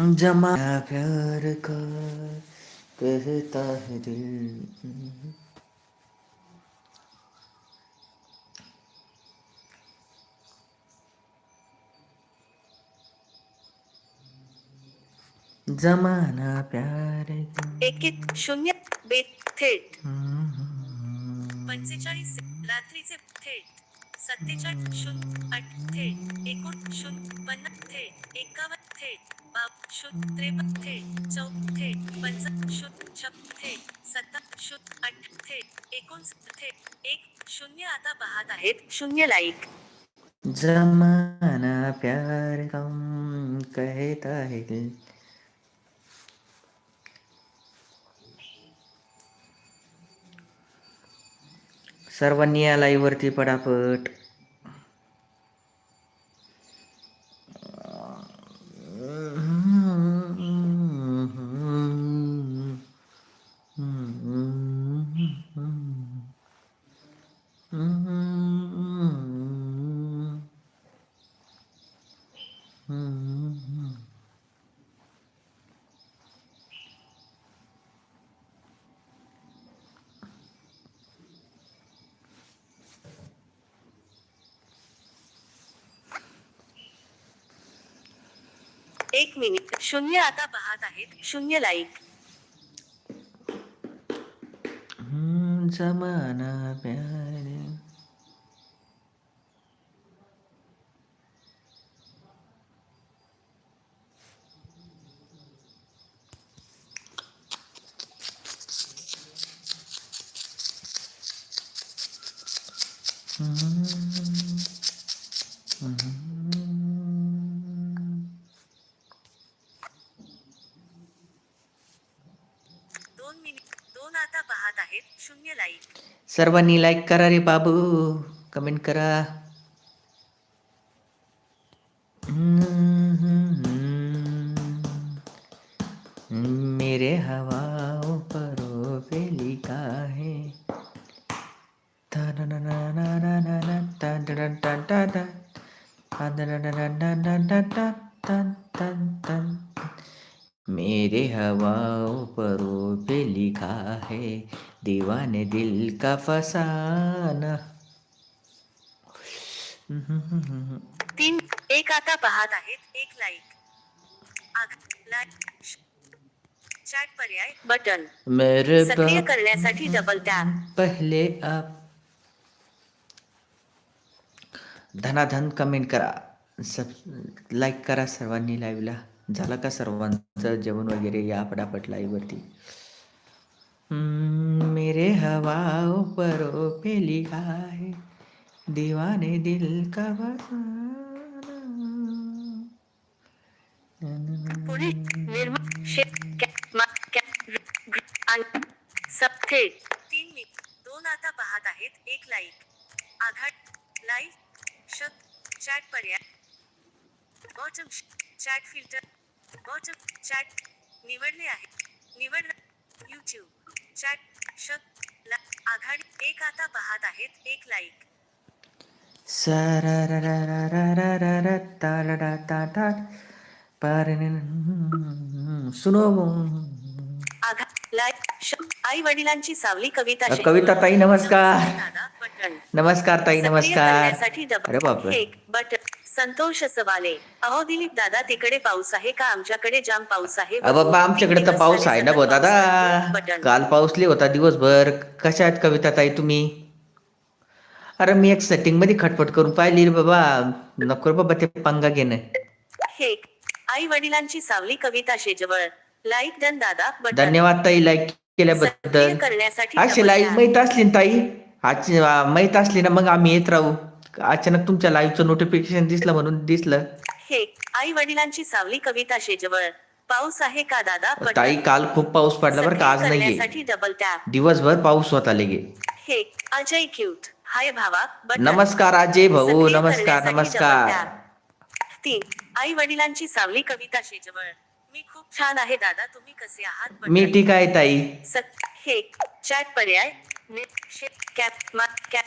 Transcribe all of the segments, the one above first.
जमाना प्यार का कहता है दिल। जमाना प्यार एक एक शून्य बेत थेट। पंचेचाळीस रात्रीचे थेट। सत्तेचाळीस शून्य आठ थेट। एकोण शून्य पन्नास थेट। एकावन्न थेट बाव शुद्ध त्रेपन्न थेट चौ थेट पंच शुद्ध छप थेट सत्ता शून्य आठ थेट एकोण थेट एक शून्य आता पाहत आहेत. शून्य लाईक जमाना प्यार कम कहता है सर्वांनी या live वरती पटापट एक मिनिट. शून्य आता पाहत आहेत. शून्य लाईक हम्म, जमाना प्यार. दोन मिनिट दोन आता पाहत आहेत शून्य लाईक सर्वांनी लाईक करा रे बाबू कमेंट करा. मेरे हवाओं पर लिखा है। मेरे हवाओं परों पे लिखा है दीवाने दिल का फसाना। तीन एक आता पाहत आहेत एक लाईक चॅट पर्याय बटन मेरे सक्रिय करण्यासाठी डबल टॅप पहले आप धनाधन कमेंट करा सब लाईक करा सर्वांनी लाईव्हला झालं का सर्वांचं जेवण वगैरे या पटापट लाईवरती मेरे हवा परों पेली काय दिवाने दिल का फसाना तीन मी दोन आता पाहत आहेत एक लाईक आघाड लाईक शत चॅट पर्याय. Bottom chat filter bottom chat निवडले आहे निवड युट्यूब चॅट ला- आघाडी एक आता पाहत आहेत. एक लाईक सुनो आई वडिलांची सावली कविता कविता ताई, नमस्कार. नमस्कार ताई नमस्कार. अरे बापरे. एक बटन. संतोष सवाले अहो दिलीप दादा तिकडे पाऊस आहे का? आमच्याकडे जाम पाऊस आहे. बाबा आमच्याकडे तर पाऊस आहे ना दादा. काल पाऊसले होता दिवसभर. कशा आहेत कविता ताई तुम्ही? अरे मी एक सेटिंगमध्ये खटपट करून पाहिली रे बाबा. नको बाबा ते पंगा घेणं. हे आई वडिलांची सावली कविता शेजवळ. लाईक डन दादा. धन्यवाद ताई लाईक केल्याबद्दल. करण्यासाठी अशी tap. माहीत असली ना ताई? आजची आ, माहीत असली ना मग आम्ही येत राहू. अचानक तुमच्या लाईव्हचं नोटिफिकेशन दिसलं म्हणून दिसलं. हे आई वडिलांची सावली कविता शेजवळ पाऊस आहे का दादा? ताई काल खूप पाऊस पडला बरं का आज नाहीये. करण्यासाठी डबल टॅप दिवसभर पाऊस होता लगे. हे अजय क्यूट हाय भावा नमस्कार अजय भाऊ नमस्कार नमस्कार. तीन आई वडिलांची सावली कविता शेजवळ मी खूप छान आहे दादा तुम्ही कसे आहात. मी ठीक आहे ताई. हे चॅट पर्याय. कॅप कॅप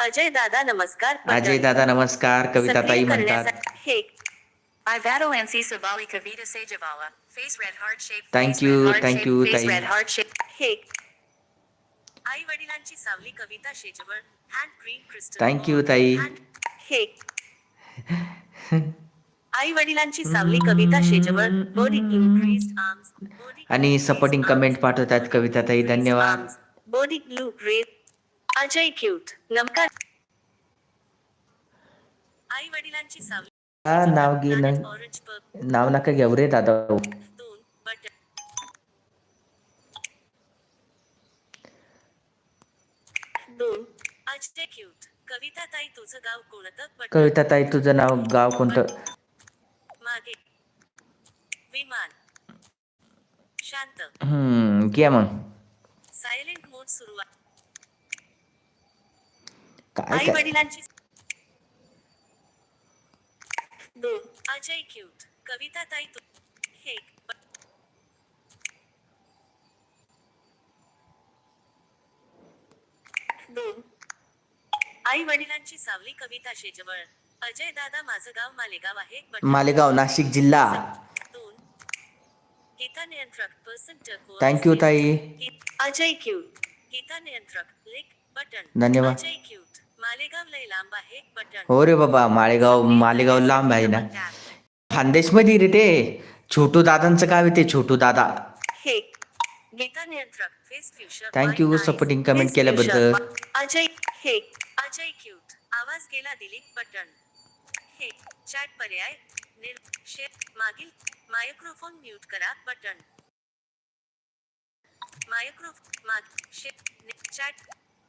अजय दादा नमस्कार अजय दादा नमस्कार कविता ताई म्हणतात हे Ivadalancy Savali Kavita Sajavala, Face Red Heart Shape, Thank you, thank you, Face ताई. Red Heart Shape. हे आई वडिलांची सावली Kavita Shejwal hand green crystal you, ताई. हे आई वडिलांची सावली Kavita Shejwal body increased arms आणि सपोर्टिंग कमेंट पाठवतात कविता ताई धन्यवाद body glue great Ajay cute. नमकार आई वडिलांची सावली. हा, नाव घे ना. ऑरेंज पब नाव नका घेऊ रे दादा. दोन बटन दोन अजय क्यूट. कविता ताई तुझं गाव कोणतं? बटन कविता ताई तुझं नाव गाव कोणतं? मागे. विमान. शांत. हम्म घ्या मग. सायलेंट मोड सुरू आहे काय आई वडिलांची दोन अजय क्यूट कविता ताई तू हे दोन आई वडिलांची सावली कविता शेजवळ. अजय दादा माझं गाव मालेगाव आहे. मालेगाव नाशिक जिल्हा. दोन. गीता नियंत्रक पर्सन थँक्यू ताई. अजय क्यूट गीता नियंत्रक लिक बटन धन्यवाद. अजय क्यूट मालेगाव लय लांब आहे बटन. हो रे बाबा माळेगाव मालेगाव लांब आहे ना. खानदेशमध्ये रे ते. छोटू दादांचं गाव आहे ते छोटू दादा. हे you, supporting comment केल्याबद्दल. अजय हे अजय क्यूट आवाज गेला दिलीप बटन. हे चॅट पर्याय. मागील मायक्रोफोन म्यूट करा बटन. मायक्रोफोन माग शेअर चॅट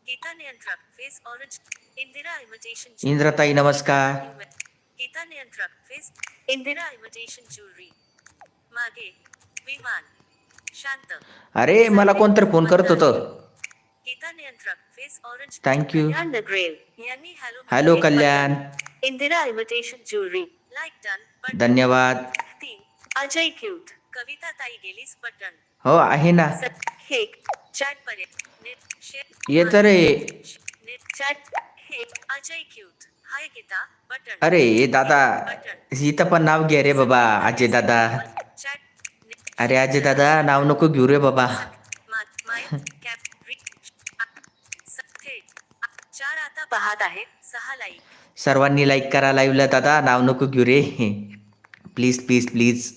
गीता नियंत्रक. फेस ऑरेंज इंद्रताई नमस्कार. गीता नियंत्रक फेस इंदिरा इमिटेशन ज्वेलरी. मागे विमान शांत. अरे मला कोणतरी फोन करत होतं. यांनी hello. Kalyan. Indira imitation jewellery. Like done धन्यवाद. अजय क्यूट. कविता ताई गेलीस बटन हो आहे ना. हे चॅट शेअर येत रे. Chat Ajay cute hi Geeta button. अरे दादा इथं पण नाव घे रे बाबा अजय दादा. अरे अजय दादा नाव नको घेऊ रे बाबा. चार आता पाहत आहेत सहा लाईक सर्वांनी लाईक करा लाईव्हला दादा नाव नको घेऊ रे. प्लीज प्लीज प्लीज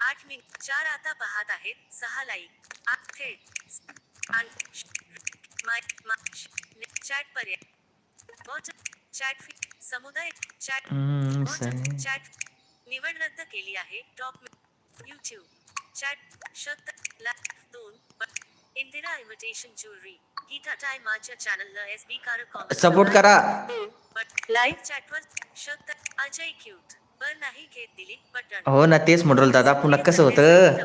आठ मिनिट चार आता पाहत आहेत सहा लाईक आठ थेट. चॅट पर्याय. समुदाय चॅट चॅट निवड रद्द केली आहे टॉप युट्यूब चॅट शत दोन इंदिरा इमिटेशन ज्वेलरी गीता टाय माझ्या चॅनलला एस बी कार सपोर्ट करा. लाईव्ह चॅटवर शत अजय क्यूट बर नाही घेत दिलीप बटन हो ना तेच म्हणलं दादा पुन्हा कसं होतं?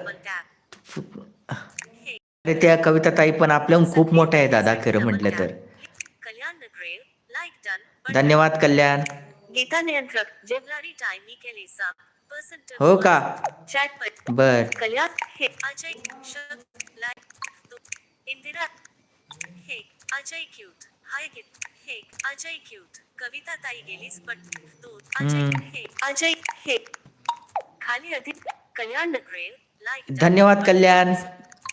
त्या कविता ताई पण आपल्या खूप मोठ्या आहे दादा खरं म्हटलं तर कल्याण नगरेल लाईक डन धन्यवाद कल्याण. गीता नियंत्रक जेवलारी टाइम मी केले सा पर्सेंट हो का? बर. कल्याण हे अजय शब्द लाईक इंदिरा हे अजय क्यूट हाय गीत हे अजय क्यूट कविता ताई गेलीस पण दोन अजय. हे अजय हे खाली अधिक कल्याण नगरेल लाईक धन्यवाद कल्याण.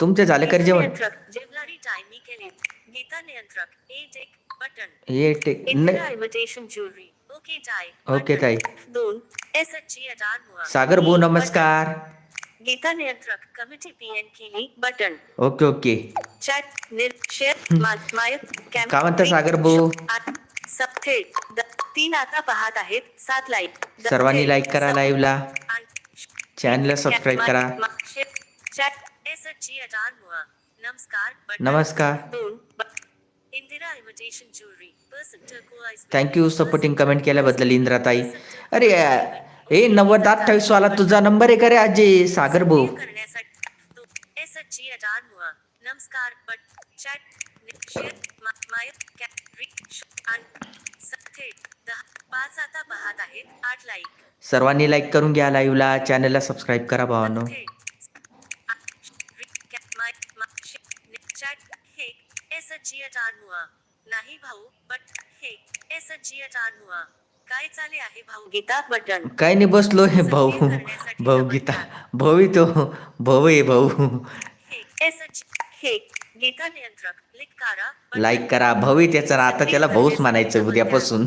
तुमचे झाले कर जेवण? नियंत्रक जेवलारी टाइम मी केले. गीता नियंत्रक ए टेक बटन ये टेक ज्वेलरी ओके ताई ओके ताई। दोन। एस मुआ सागर भाऊ नमस्कार। गीता नियंत्रक कमिटी पीएन केली बटन। Okay okay. चॅट निर शेअर माय कॅम काय म्हणता सागर भाऊ? सब थेट द- तीन आता पाहत आहेत सात लाईक सर्वांनी लाईक करा लाईव्हला चॅनलला सबस्क्राईब करा। चॅट एस अटार मुआ नमस्कार नमस्कार। दोन थँक्यू सपोर्टिंग कमेंट केल्याबद्दल इंद्राताई. अरे ए नव्वद अठ्ठावीस वाला तुझा नंबर आहे का रे आजी? सागर भाऊ. नमस्कार बट चॅट शेअर माय पाच आता पाहत आहेत आठ लाईक सर्वांनी लाईक करून घ्या लाईव्हला चॅनलला सबस्क्राईब करा भावानो. अटानुआ नाही भाऊ बट हे एस जी अटानुआ काय चाले आहे भाऊ गीता? बटन. काय नाही बसलो हे भाऊ. भाऊ गीता. भाऊ तो भाऊ आहे भाऊ. हे एस हे गीता नियंत्रक. क्लिक करा. लाईक करा. भाऊ त्याचा. आता त्याला भाऊच म्हणायचं उद्यापासून.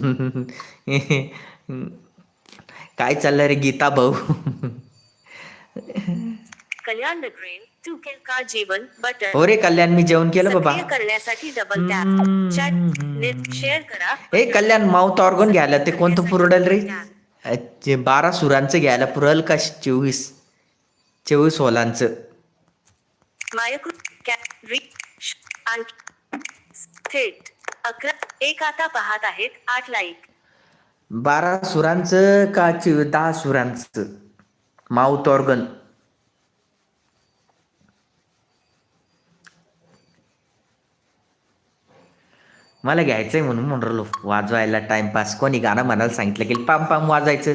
काय चाललंय रे गीता भाऊ? कल्याण तू केल का जीवन बटन हो रे कल्याण मी जेवण केलं बाबा. सक्रिय करण्यासाठी डबल टॅप चॅट नीट शेअर करा. ए कल्याण माउथ ऑर्गन घ्यायला ते कोणतं पुरवडेल रे? ते बारा सुरांचं घ्यायला पुरल का चोवीस? चोवीस होलांचं थेट अकरा एक आता पाहत आहेत आठ लाईक बारा सुरांचं का चो- दहा सुरांचं? Mouth organ. मला घ्यायचंय म्हणून राहिलो. वाजवायला टाइमपास कोणी गाणं म्हणायला सांगितलं की पाम पाम वाजायचं.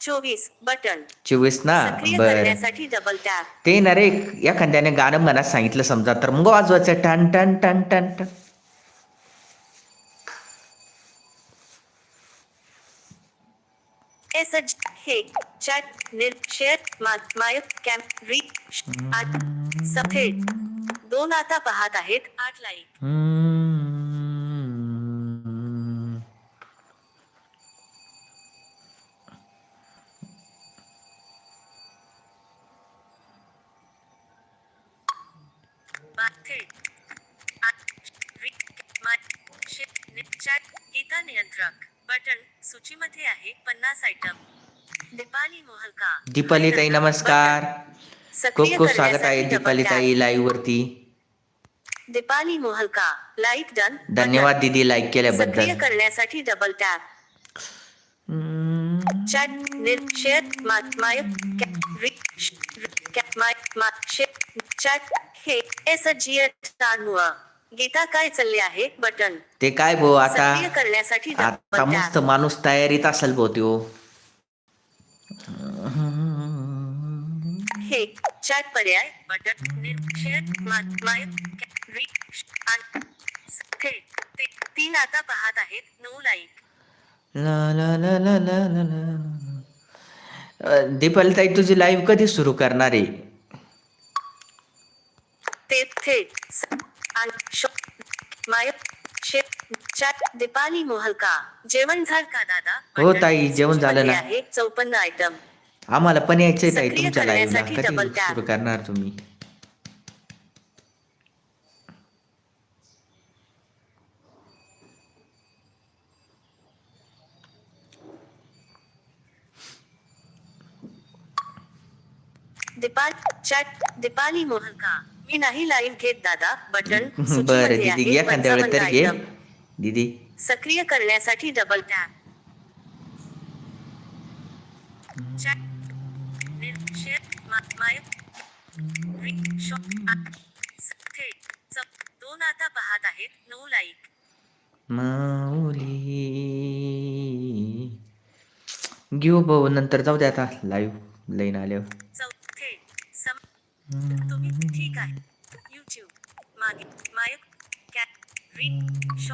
चोवीस बटन. चोवीस ना? बर. डबल टॅप ते ना रे एखाद्याने गाणं म्हणायला सांगितलं समजा. तर मग वाजवायचं टन टन टन टन टन. एस एच हे चॅट निर शेअर माय कॅम्प री श- आठ सफे दोन आता पाहत आहेत आठ like hmm. Bathe chat Gita नियंत्रक। बटन सूचीमध्ये आहे पन्नास आयटम दीपाली मोहलका. दीपाली ताई नमस्कार. खूप खूप स्वागत आहे दीपाली ताई लाईव्ह वरती. दीपाली मोहलका लाईक डन धन्यवाद दीदी लाईक सक्रिय केल्याबद्दल करण्यासाठी double tap. Chat share my री माय मा शेअर चॅट हे एस जी टानुआ गीता काय चालले आहे? बटन. ते काय भाऊ आता? सक्रिय करण्यासाठी आता मस्त. माणूस तयारीत असेल भाऊ त्यो. हे चॅट पर्याय. बटन निर शेअर माय तीन आता पाहत आहेत. नऊ लाईक. ला ला ला ला ला ला ला. अ, दीपाली ताई तुझी लाईव्ह कधी सुरू करणार आहे? ते थेट स- दीपाली मोहलका जेवण झालं का दादा हो ताई, जेवण झालं ना. आहे चौपन्न आयटम आम्हाला पण यायचंय ताई सक्रिय तुमच्या लाईव्हला करण्यासाठी कधी double tap. सुरू करणार तुम्ही दीपाल चॅट दीपाली मोहलका मी नाही लाईव्ह घेत दादा. बटन बरं दीदी घ्या 55 तरी घे. दीदी. सक्रिय करण्यासाठी डबल टॅप दोन आता पाहत आहेत. नऊ लाईक माऊली. घेऊ भाऊ नंतर जाऊ दे आता. लाईव्ह लाईन आल्यावर. तुम्ही ठीक आहे. युट्यूब मागे. मायक. Cat read Shaw